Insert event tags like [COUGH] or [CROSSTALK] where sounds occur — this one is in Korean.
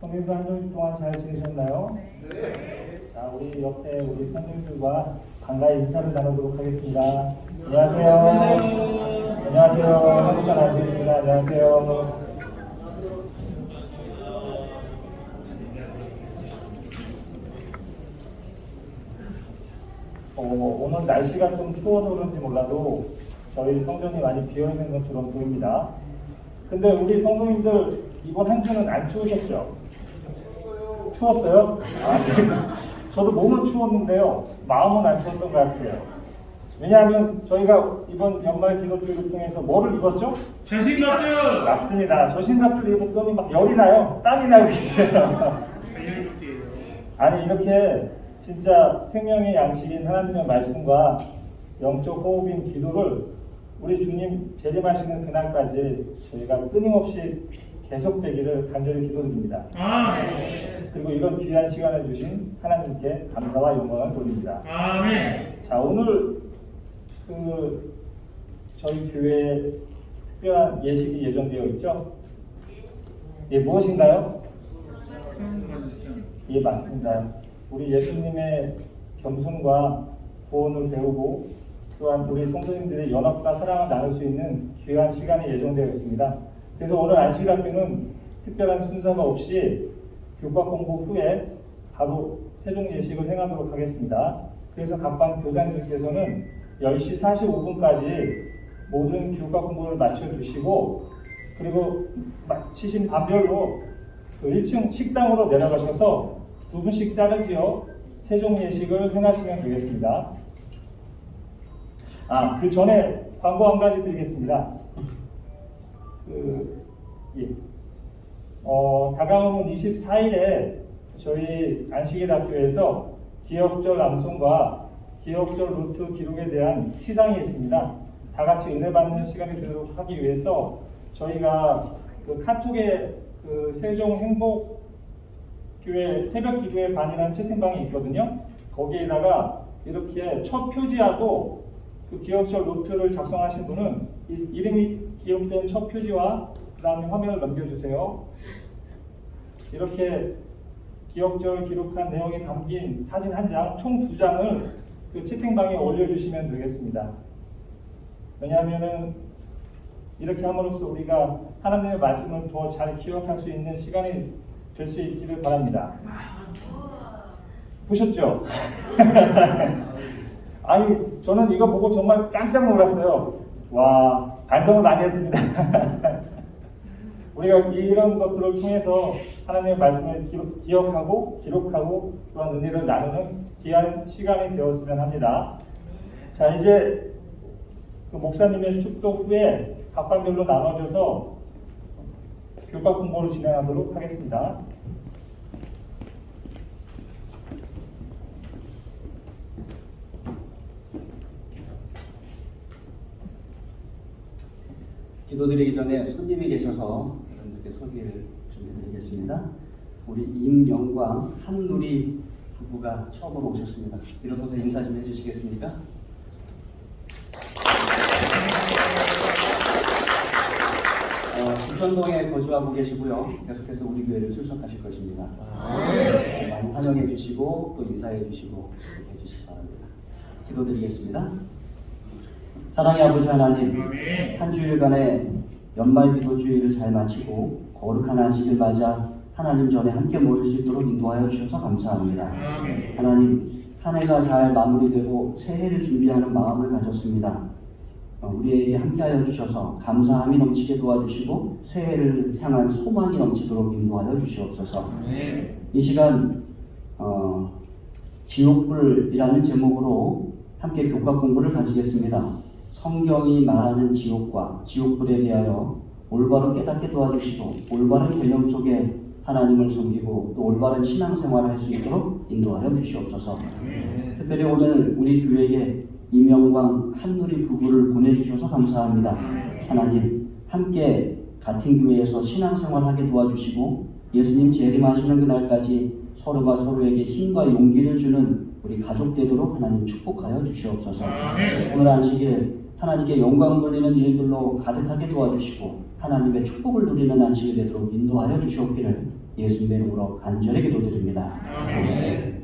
성민들 한 주일 동안 잘 지내셨나요? 자, 우리 옆에 우리 성민들과 반가이 인사를 나누도록 하겠습니다. 안녕하세요. 안녕하세요. 행복한 아침입니다. 안녕하세요. 어, 오늘 날씨가 좀 추워서 그런지 몰라도 저희 성전이 많이 비어 있는 것처럼 보입니다. 근데 우리 성도님들 이번 한 주는 안 추우셨죠? 추웠어요? 아, 네. 저도 몸은 추웠는데요. 마음은 안 추웠던 것 같아요. 왜냐하면 저희가 이번 연말 기도주를 통해서 뭐를 입었죠? 전신갑주 맞습니다. 저신갑주를 입었더니 막 열이 나요. 땀이 나고 있어요. 발열극이에요. 아니 이렇게 진짜 생명의 양식인 하나님의 말씀과 영적 호흡인 기도를 우리 주님 재림하시는 그날까지 저희가 끊임없이 계속되기를 간절히 기도드립니다. 아멘. 그리고 이런 귀한 시간을 주신 하나님께 감사와 영광을 돌립니다. 아멘. 자 오늘 그 저희 교회에 특별한 예식이 예정되어 있죠? 예 무엇인가요? 예 맞습니다. 우리 예수님의 겸손과 구원을 배우고 또한 우리 성도님들의 연합과 사랑을 나눌 수 있는 귀한 시간이 예정되어 있습니다. 그래서 오늘 안식학교는 특별한 순서가 없이 교과 공부 후에 바로 세종 예식을 행하도록 하겠습니다. 그래서 각반 교사님들께서는 10시 45분까지 모든 교과 공부를 마쳐주시고 그리고 마치신 반별로 그 1층 식당으로 내려가셔서 두 분씩 지어 세종 예식을 행하시면 되겠습니다. 아, 그 전에 광고 한 가지 드리겠습니다. 그, 예. 어, 다가오는 24일에 저희 안식일학교에서 기억절 암송과 기억절 루트 기록에 대한 시상이 있습니다. 다 같이 은혜 받는 시간이 되도록 하기 위해서 저희가 그 카톡에 그 세종 행복 교회 새벽 기도의 반이라는 채팅방이 있거든요. 거기에다가 이렇게 첫 표지하고 그 기억절 노트를 작성하신 분은 이, 이름이 기록된 첫 표지와 그 다음에 화면을 넘겨주세요. 이렇게 기억절 기록한 내용이 담긴 사진 한 장, 총 두 장을 그 채팅방에 올려주시면 되겠습니다. 왜냐하면은 이렇게 함으로써 우리가 하나님의 말씀을 더 잘 기억할 수 있는 시간이 될 수 있기를 바랍니다. 보셨죠? [LAUGHS] 아니 저는 이거 보고 정말 깜짝 놀랐어요. 와 반성을 많이 했습니다. [LAUGHS] 우리가 이런 것들을 통해서 하나님의 말씀을 기록, 기억하고 기록하고 또한 은혜를 나누는 귀한 시간이 되었으면 합니다. 자 이제 그 목사님의 축도 후에 각반별로 나눠져서 교과 공부를 진행하도록 하겠습니다. 기도드리기 전에 손님이 계셔서 여러분들께 소개를 준비드리겠습니다. 우리 임영광 한누리 부부가 처음으로 오셨습니다. 일어서서 인사 좀 해주시겠습니까? 어, 수천동에 거주하고 계시고요. 계속해서 우리 교회를 출석하실 것입니다. 많이 환영해 주시고 또 인사해 주시고 해주시기 바랍니다. 기도드리겠습니다. 사랑의 아버지 하나님, 한 주일간의 연말 기도 주일을 잘 마치고 거룩한 안식을 맞아 하나님 전에 함께 모일 수 있도록 인도하여 주셔서 감사합니다. 하나님, 한 해가 잘 마무리되고 새해를 준비하는 마음을 가졌습니다. 어, 우리에게 함께하여 주셔서 감사함이 넘치게 도와주시고 새해를 향한 소망이 넘치도록 인도하여 주시옵소서. 이 시간 어, 지옥불이라는 제목으로 함께 교과 공부를 가지겠습니다. 성경이 말하는 지옥과 지옥불에 대하여 올바로 깨닫게 도와주시고 올바른 개념 속에 하나님을 섬기고 또 올바른 신앙생활을 할 수 있도록 인도하여 주시옵소서. 특별히 오늘 우리 교회에 이명광 한누리 부부를 보내주셔서 감사합니다. 하나님 함께 같은 교회에서 신앙생활하게 도와주시고 예수님 재림하시는 그날까지 서로가 서로에게 힘과 용기를 주는 우리 가족 되도록 하나님 축복하여 주시옵소서. 아멘. 오늘 안식일 하나님께 영광 돌리는 일들로 가득하게 도와주시고 하나님의 축복을 누리는 안식이 되도록 인도하여 주시옵기를 예수님의 이름으로 간절히 기도드립니다. 아멘.